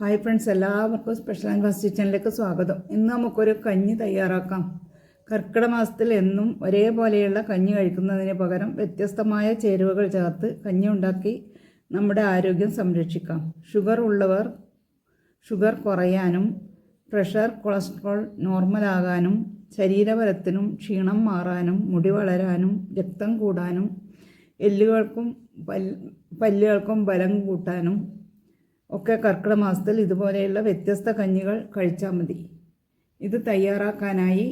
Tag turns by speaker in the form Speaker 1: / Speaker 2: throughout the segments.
Speaker 1: Hi friends എല്ലാവർക്കും special and first കിച്ചണിലേക്ക് സ്വാഗതം. ഇന്ന് നമുക്കൊരു കഞ്ഞി തയ്യാറാക്കാം. കർക്കിടക മാസത്തിൽ എന്നും ഒരേപോലെയുള്ള കഞ്ഞി കഴിക്കുന്നതിന് പകരം വ്യത്യസ്തമായ ചേരുവകൾ ചേർത്ത് കഞ്ഞി ഉണ്ടാക്കി നമ്മുടെ ആരോഗ്യം സംരക്ഷിക്കാം. ഷുഗർ ഉള്ളവർ ഷുഗർ കുറയാനും പ്രഷർ കൊളസ്ട്രോൾ നോർമലാകാനും ശരീരബലത്തിനും ക്ഷീണം മാറാനും മുടി വളരാനും രക്തം കൂടാനും എല്ലുകൾക്കും പല്ലുകൾക്കും ബലം കൂട്ടാനും ഒക്കെ കർക്കിടക മാസത്തിൽ ഇതുപോലെയുള്ള വ്യത്യസ്ത കഞ്ഞികൾ കഴിച്ചാൽ മതി. ഇത് തയ്യാറാക്കാനായി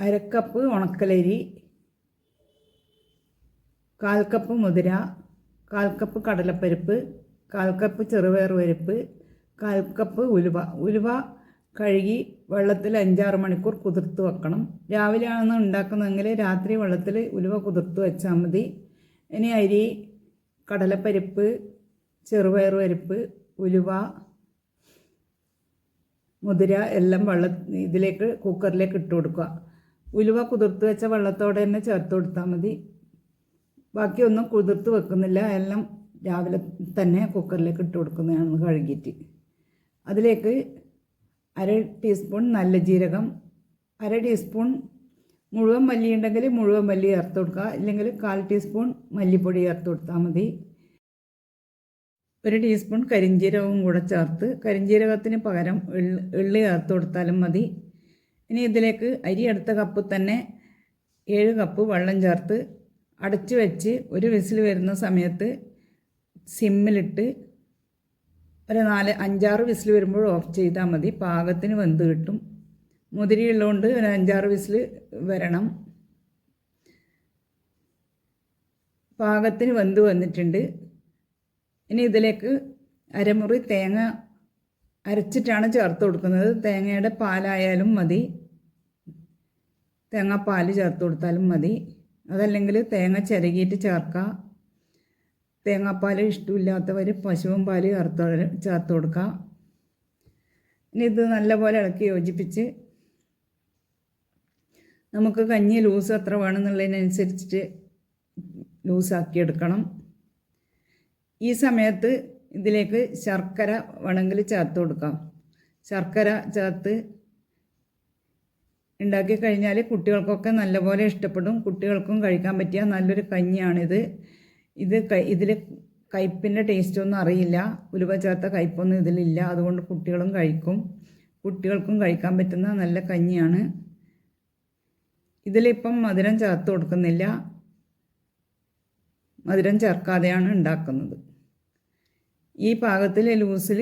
Speaker 1: അരക്കപ്പ് ഉണക്കലരി കാൽ കപ്പ് മുതിര കാൽ കപ്പ് കടലപ്പരിപ്പ് കാൽ കപ്പ് ചെറുപയർ പരിപ്പ് കാൽ കപ്പ് ഉലുവ. ഉലുവ കഴുകി വെള്ളത്തിൽ അഞ്ചാറ് മണിക്കൂർ കുതിർത്ത് വെക്കണം. രാവിലെയാണെന്ന് ഉണ്ടാക്കുന്നതെങ്കിൽ രാത്രി വെള്ളത്തിൽ ഉലുവ കുതിർത്ത് വെച്ചാൽ മതി. ഇനി അരി കടലപ്പരിപ്പ് ചെറുപയർ പരിപ്പ് ഉലുവ മുതിര എല്ലാം വെള്ള ഇതിലേക്ക് കുക്കറിലേക്ക് ഇട്ട് കൊടുക്കുക. ഉലുവ കുതിർത്ത് വെച്ച വെള്ളത്തോടെ തന്നെ ചേർത്ത് കൊടുത്താൽ മതി. ബാക്കിയൊന്നും കുതിർത്ത് വെക്കുന്നില്ല. എല്ലാം രാവിലെ തന്നെ കുക്കറിലേക്ക് ഇട്ട് കൊടുക്കുന്നതാണ് കഴുകിയിട്ട്. അതിലേക്ക് അര ടീസ്പൂൺ നല്ല ജീരകം അര ടീസ്പൂൺ മുഴുവൻ മല്ലി ഉണ്ടെങ്കിൽ മുഴുവൻ മല്ലി ചേർത്ത് കൊടുക്കുക. ഇല്ലെങ്കിൽ കാൽ ടീസ്പൂൺ മല്ലിപ്പൊടി ചേർത്ത് കൊടുത്താൽ മതി. ഒരു ടീസ്പൂൺ കരിഞ്ജീരകവും കൂടെ ചേർത്ത് കരിഞ്ജീരകത്തിന് പകരം എള്ളി ചേർത്ത് കൊടുത്താലും മതി. ഇനി ഇതിലേക്ക് അരി എടുത്ത കപ്പ് തന്നെ ഏഴ് കപ്പ് വെള്ളം ചേർത്ത് അടച്ചു വെച്ച് ഒരു വിസിൽ വരുന്ന സമയത്ത് സിമ്മിലിട്ട് ഒരു നാല് അഞ്ചാറ് വിസിൽ വരുമ്പോൾ ഓഫ് ചെയ്താൽ മതി. പാകത്തിന് വെന്ത് കിട്ടും. മുതിരിയുള്ളതുകൊണ്ട് ഒരു അഞ്ചാറ് വിസിൽ വരണം. പാകത്തിന് വെന്ത് വന്നിട്ടുണ്ട്. ഇനി ഇതിലേക്ക് അരമുറി തേങ്ങ അരച്ചിട്ടാണ് ചേർത്ത് കൊടുക്കുന്നത്. തേങ്ങയുടെ പാലായാലും മതി. തേങ്ങാപ്പാൽ ചേർത്ത് കൊടുത്താലും മതി. അതല്ലെങ്കിൽ തേങ്ങ ചിരകിയിട്ട് ചേർക്കുക. തേങ്ങാപ്പാൽ ഇഷ്ടമില്ലാത്തവർ പശുവും പാൽ ചേർത്ത് ചേർത്ത് കൊടുക്കുക. ഇനി ഇത് നല്ലപോലെ ഇളക്കി യോജിപ്പിച്ച് നമുക്ക് കഞ്ഞി ലൂസ് എത്ര വേണമെന്നുള്ളതിനനുസരിച്ചിട്ട് ലൂസാക്കി എടുക്കണം ഈ സമയത്ത് ഇതിലേക്ക് ശർക്കര വേണമെങ്കിൽ ചേർത്ത് കൊടുക്കാം. ശർക്കര ചേർത്ത് ഉണ്ടാക്കി കഴിഞ്ഞാൽ കുട്ടികൾക്കൊക്കെ നല്ലപോലെ ഇഷ്ടപ്പെടും. കുട്ടികൾക്കും കഴിക്കാൻ പറ്റിയ നല്ലൊരു കഞ്ഞിയാണിത്. ഇത് ഇതിൽ കയ്പിന്റെ ടേസ്റ്റൊന്നും അറിയില്ല. ഉലുവ ചേർത്ത കയ്പൊന്നും ഇതിലില്ല. അതുകൊണ്ട് കുട്ടികളും കഴിക്കും. കുട്ടികൾക്കും കഴിക്കാൻ പറ്റുന്ന നല്ല കഞ്ഞിയാണ്. ഇതിലിപ്പം മധുരം ചേർത്ത് കൊടുക്കുന്നില്ല. മധുരം ചേർക്കാതെയാണ് ഉണ്ടാക്കുന്നത്. ഈ പാകത്തിൽ ലൂസിൽ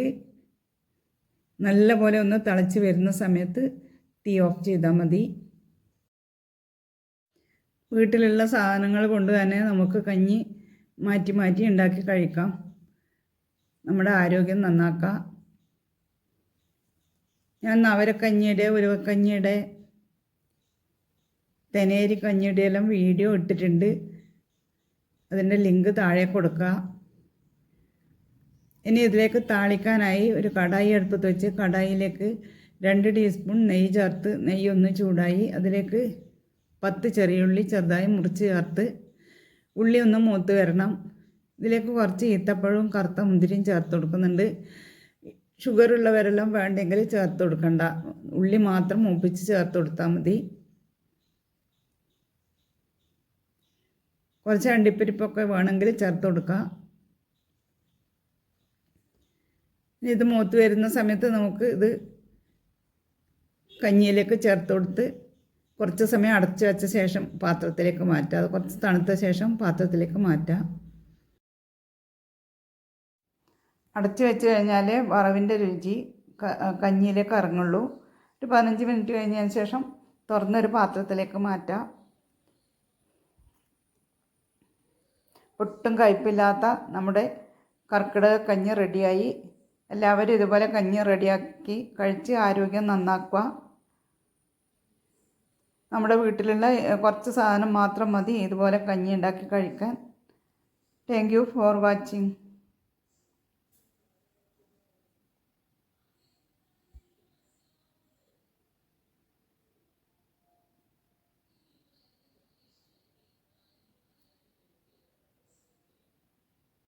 Speaker 1: നല്ല പോലെ ഒന്ന് തിളച്ച് വരുന്ന സമയത്ത് തീ ഓഫ് ചെയ്താൽ മതി. വീട്ടിലുള്ള സാധനങ്ങൾ കൊണ്ട് തന്നെ നമുക്ക് കഞ്ഞി മാറ്റി മാറ്റി ഉണ്ടാക്കി കഴിക്കാം. നമ്മുടെ ആരോഗ്യം നന്നാക്കാം. ഞാൻ നവരക്കഞ്ഞിയുടെ ഉരുവക്കഞ്ഞിയുടെ തെനേരി കഞ്ഞിയുടെ എല്ലാം വീഡിയോ ഇട്ടിട്ടുണ്ട്. അതിന്റെ ലിങ്ക് താഴെ കൊടുക്കുക ഇനി ഇതിലേക്ക് താളിക്കാനായി ഒരു കടായി അടുപ്പത്ത് വെച്ച് കടായിലേക്ക് രണ്ട് ടീസ്പൂൺ നെയ്യ് ചേർത്ത് നെയ്യ് ഒന്ന് ചൂടായി അതിലേക്ക് പത്ത് ചെറിയുള്ളി ചെറുതായി മുറിച്ച് ചേർത്ത് ഉള്ളി ഒന്ന് മൂത്ത് വരണം. ഇതിലേക്ക് കുറച്ച് ഈത്തപ്പഴവും കറുത്ത മുന്തിരിയും ചേർത്ത് കൊടുക്കുന്നുണ്ട്. ഷുഗർ ഉള്ളവരെല്ലാം വേണ്ടെങ്കിൽ ചേർത്ത് കൊടുക്കണ്ട. ഉള്ളി മാത്രം മൂപ്പിച്ച് ചേർത്ത് കൊടുത്താൽ മതി. കുറച്ച് അണ്ടിപ്പരിപ്പൊക്കെ വേണമെങ്കിൽ ചേർത്ത് കൊടുക്കാം. ഇത് മൂത്ത് വരുന്ന സമയത്ത് നമുക്ക് ഇത് കഞ്ഞിയിലേക്ക് ചേർത്ത് കൊടുത്ത് കുറച്ച് സമയം അടച്ചു വെച്ച ശേഷം പാത്രത്തിലേക്ക് മാറ്റാം. അത് കുറച്ച് തണുത്ത ശേഷം പാത്രത്തിലേക്ക് മാറ്റാം. അടച്ചു വെച്ച് കഴിഞ്ഞാൽ വറവിന്റെ രുചി കഞ്ഞിയിലേക്ക് ഇറങ്ങുള്ളൂ. ഒരു പതിനഞ്ച് മിനിറ്റ് കഴിഞ്ഞതിന് ശേഷം തുറന്നൊരു പാത്രത്തിലേക്ക് മാറ്റാം. ഒട്ടും കയ്പില്ലാത്ത നമ്മുടെ കർക്കിടക കഞ്ഞി റെഡിയായി. എല്ലാവരും ഇതുപോലെ കഞ്ഞി റെഡിയാക്കി കഴിച്ച് ആരോഗ്യം നന്നാക്കുക. നമ്മുടെ വീട്ടിലുള്ള കുറച്ച് സാധനം മാത്രം മതി. ഇതുപോലെ കഞ്ഞി ഉണ്ടാക്കി കഴിക്കാൻ. Thank you for watching